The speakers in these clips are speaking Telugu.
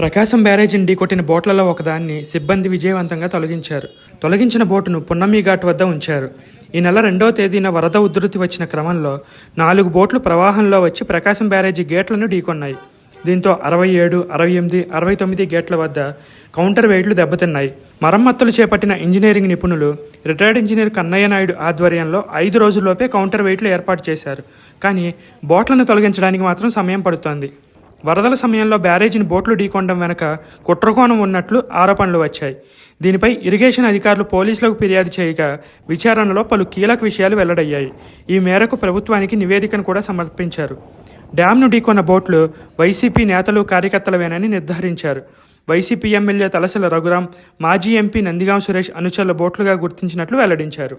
ప్రకాశం బ్యారేజీని ఢీకొట్టిన బోట్లలో ఒకదాన్ని సిబ్బంది విజయవంతంగా తొలగించారు. తొలగించిన బోటును పున్నమి ఘాట్ వద్ద ఉంచారు. ఈ నెల రెండవ తేదీన వరద ఉధృతి వచ్చిన క్రమంలో నాలుగు బోట్లు ప్రవాహంలో వచ్చి ప్రకాశం బ్యారేజీ గేట్లను ఢీకొన్నాయి. దీంతో అరవై ఏడు అరవై ఎనిమిది అరవై తొమ్మిది గేట్ల వద్ద కౌంటర్ వెయిట్లు దెబ్బతిన్నాయి. మరమ్మతులు చేపట్టిన ఇంజనీరింగ్ నిపుణులు రిటైర్డ్ ఇంజనీర్ కన్నయ్య నాయుడు ఆధ్వర్యంలో ఐదు రోజుల్లోపే కౌంటర్ వెయిట్లు ఏర్పాటు చేశారు. కానీ బోట్లను తొలగించడానికి మాత్రం సమయం పడుతోంది. వరదల సమయంలో బ్యారేజీని బోట్లు ఢీకొనడం వెనక కుట్రకోణం ఉన్నట్లు ఆరోపణలు వచ్చాయి. దీనిపై ఇరిగేషన్ అధికారులు పోలీసులకు ఫిర్యాదు చేయగా విచారణలో పలు కీలక విషయాలు వెల్లడయ్యాయి. ఈ మేరకు ప్రభుత్వానికి నివేదికను కూడా సమర్పించారు. డ్యాంను ఢీకొన్న బోట్లు వైసీపీ నేతలు కార్యకర్తలవేనని నిర్ధారించారు. వైసీపీ ఎమ్మెల్యే తలసల రఘురాం మాజీ ఎంపీ నందిగాం సురేష్ అనుచరుల బోట్లుగా గుర్తించినట్లు వెల్లడించారు.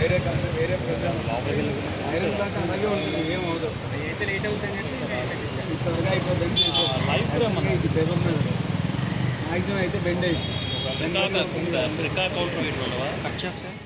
వేరే కంపెనీ వేరే ప్రోగ్రామ్ ఐరన్ దాకా అలాగే ఉంటుంది ఏమవుతుంది అయితే లేట్ అవుతుంది త్వరగా అయిపోతుంది ఇది పేపర్ మీద మ్యాక్సిమం అయితే బెండ్ అయింది రికార్డ్ కౌంటర్ కట్ చేయాలి సార్.